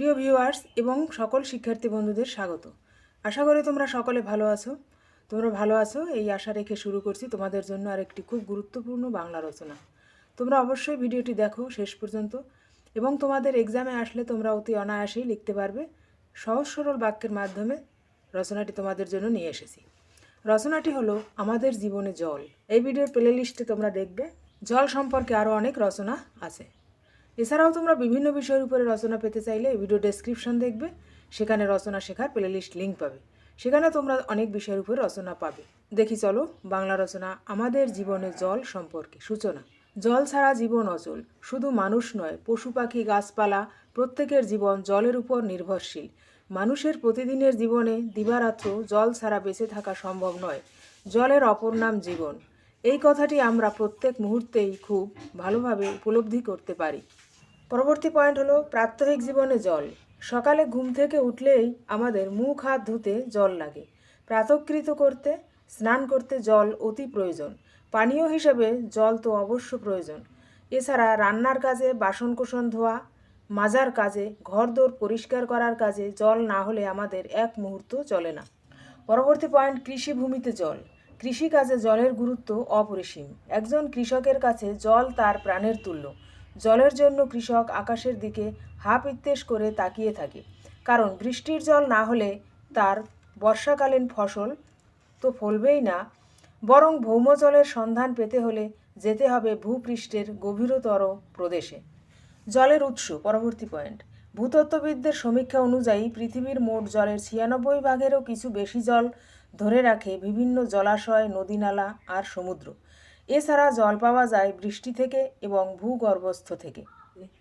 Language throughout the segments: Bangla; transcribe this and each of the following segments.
প্রিয় ভিউয়ার্স এবং সকল শিক্ষার্থী বন্ধুদের স্বাগত। আশা করি তোমরা সকলে ভালো আছো। তোমরা ভালো আছো, এই আশা রেখে শুরু করছি তোমাদের জন্য আরেকটি খুব গুরুত্বপূর্ণ বাংলা রচনা। তোমরা অবশ্যই ভিডিওটি দেখো শেষ পর্যন্ত এবং তোমাদের এক্সামে আসলে তোমরা অতি অনায়াসেই লিখতে পারবে। সহজ সরল বাক্যের মাধ্যমে রচনাটি তোমাদের জন্য নিয়ে এসেছি। রচনাটি হলো আমাদের জীবনে জল। এই ভিডিওর প্লে লিস্টে তোমরা দেখবে জল সম্পর্কে আরও অনেক রচনা আছে। এছাড়াও তোমরা বিভিন্ন বিষয়ের উপরে রচনা পেতে চাইলে ভিডিও ডেসক্রিপশন দেখবে, সেখানে রচনা শেখার প্লে লিস্ট লিঙ্ক পাবে। সেখানে তোমরা অনেক বিষয়ের উপরে রচনা পাবে। দেখি চলো, বাংলা রচনা, আমাদের জীবনে জল সম্পর্কে সূচনা। জল ছাড়া জীবন অচল, শুধু মানুষ নয়, পশু, পাখি, গাছপালা, প্রত্যেকের জীবন জলের উপর নির্ভরশীল। মানুষের প্রতিদিনের জীবনে দিবারাত্র জল ছাড়া বেঁচে থাকা সম্ভব নয়, জলের অপর নাম জীবন। এই কথাটি আমরা প্রত্যেক মুহূর্তেই খুব ভালোভাবে উপলব্ধি করতে পারি। পরবর্তী পয়েন্ট হলো প্রাত্যহিক জীবনে জল। সকালে ঘুম থেকে উঠলেই আমাদের মুখ হাত ধুতে জল লাগে। প্রাতকৃত করতে, স্নান করতে জল অতি প্রয়োজন। পানীয় হিসেবে জল তো অবশ্য প্রয়োজন। এছাড়া রান্নার কাজে বাসনকোসন ধোয়া, মাজার কাজে, ঘরদোর পরিষ্কার করার কাজে জল না হলে আমাদের এক মুহূর্ত চলে না। পরবর্তী পয়েন্ট কৃষিভূমিতে জল। কৃষিকাজে জলের গুরুত্ব অপরিসীম। একজন কৃষকের কাছে জল তার প্রাণের তুল্য। জলের জন্য কৃষক আকাশের দিকে হাপ ইত্তেশ করে তাকিয়ে থাকে। কারণ বৃষ্টির জল না হলে তার বর্ষাকালীন ফসল তো ফলবেই না। বরং ভৌমজলের সন্ধান পেতে হলে যেতে হবে ভূপৃষ্ঠের গভীরতর প্রদেশে। জলের উৎস, পরবর্তী পয়েন্ট। ভূতত্ত্ববিদদের সমীক্ষা অনুযায়ী পৃথিবীর মোট জলের ছিয়ানব্বই ভাগেরও কিছু বেশি জল ধরে রাখে বিভিন্ন জলাশয়, নদীনালা আর সমুদ্র। এছাড়া জল পাওয়া যায় বৃষ্টি থেকে এবং ভূগর্ভস্থ থেকে।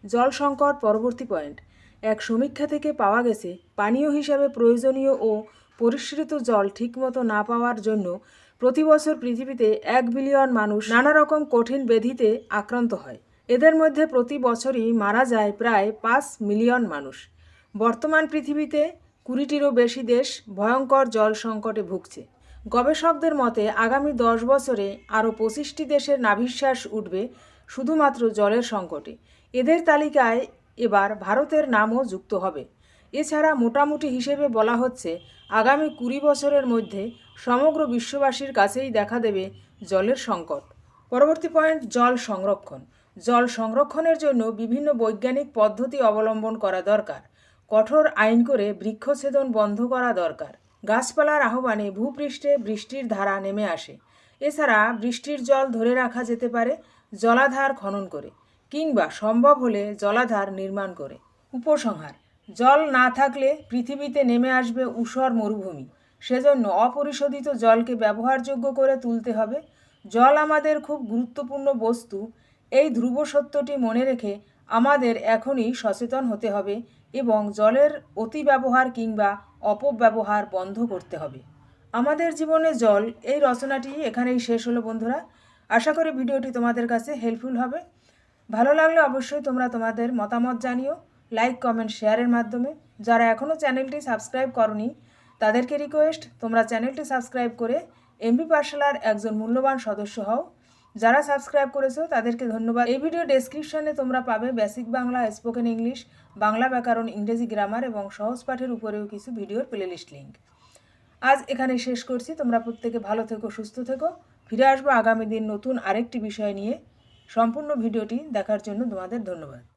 জল সংকট পরবর্তী পয়েন্ট। এক সমীক্ষা থেকে পাওয়া গেছে, পানীয় হিসাবে প্রয়োজনীয় ও পরিশ্রিত জল ঠিকমতো না পাওয়ার জন্য প্রতি বছর পৃথিবীতে এক বিলিয়ন মানুষ নানা রকম কঠিন ব্যাধিতে আক্রান্ত হয়। এদের মধ্যে প্রতি বছরই মারা যায় প্রায় পাঁচ মিলিয়ন মানুষ। বর্তমান পৃথিবীতে কুড়িটিরও বেশি দেশ ভয়ঙ্কর জল সংকটে ভুগছে। গবেষকদের মতে, আগামী দশ বছরে আরও পঁচিশটি দেশের নাভিশ্বাস উঠবে শুধুমাত্র জলের সংকটে। এদের তালিকায় এবার ভারতের নামও যুক্ত হবে। এছাড়া মোটামুটি হিসেবে বলা হচ্ছে, আগামী কুড়ি বছরের মধ্যে সমগ্র বিশ্ববাসীর কাছেই দেখা দেবে জলের সংকট। পরবর্তী পয়েন্ট, জল সংরক্ষণ। জল সংরক্ষণের জন্য বিভিন্ন বৈজ্ঞানিক পদ্ধতি অবলম্বন করা দরকার। কঠোর আইন করে বৃক্ষছেদন বন্ধ করা দরকার। গাছপালার আহ্বানে ভূপৃষ্ঠে বৃষ্টির ধারা নেমে আসে। এছাড়া বৃষ্টির জল ধরে রাখা যেতে পারে জলাধার খনন করে কিংবা সম্ভব হলে জলাধার নির্মাণ করে। উপসংহার, জল না থাকলে পৃথিবীতে নেমে আসবে ঊষর মরুভূমি। সেজন্য অপরিশোধিত জলকে ব্যবহারযোগ্য করে তুলতে হবে। জল আমাদের খুব গুরুত্বপূর্ণ বস্তু। এই ধ্রুব সত্যটি মনে রেখে আমাদের এখনই সচেতন হতে হবে এবং জলের অতি ব্যবহার কিংবা অপব্যবহার বন্ধ করতে হবে। আমাদের জীবনে জল, এই রচনাটি এখানেই শেষ হলো বন্ধুরা। আশা করি ভিডিওটি তোমাদের কাছে হেল্পফুল হবে। ভালো লাগলে অবশ্যই তোমরা তোমাদের মতামত জানিও লাইক কমেন্ট শেয়ারের মাধ্যমে। যারা এখনও চ্যানেলটি সাবস্ক্রাইব করনি, তাদেরকে রিকোয়েস্ট তোমরা চ্যানেলটি সাবস্ক্রাইব করে এমবি পাঠশালার একজন মূল্যবান সদস্য হও। যারা সাবস্ক্রাইব করেছ, তাদেরকে ধন্যবাদ। এই ভিডিও ডেসক্রিপশানে তোমরা পাবে basic Bangla spoken English Bangla ব্যাকরণ, ইংরেজি গ্রামার এবং সহজ পাঠের উপরেও কিছু ভিডিওর প্লেলিস্ট লিঙ্ক আজ এখানে শেষ করছি। তোমরা প্রত্যেকে ভালো থেকো, সুস্থ থেকো। ফিরে আসব আগামী দিন নতুন আরেকটি বিষয় নিয়ে। সম্পূর্ণ ভিডিওটি দেখার জন্য তোমাদের ধন্যবাদ।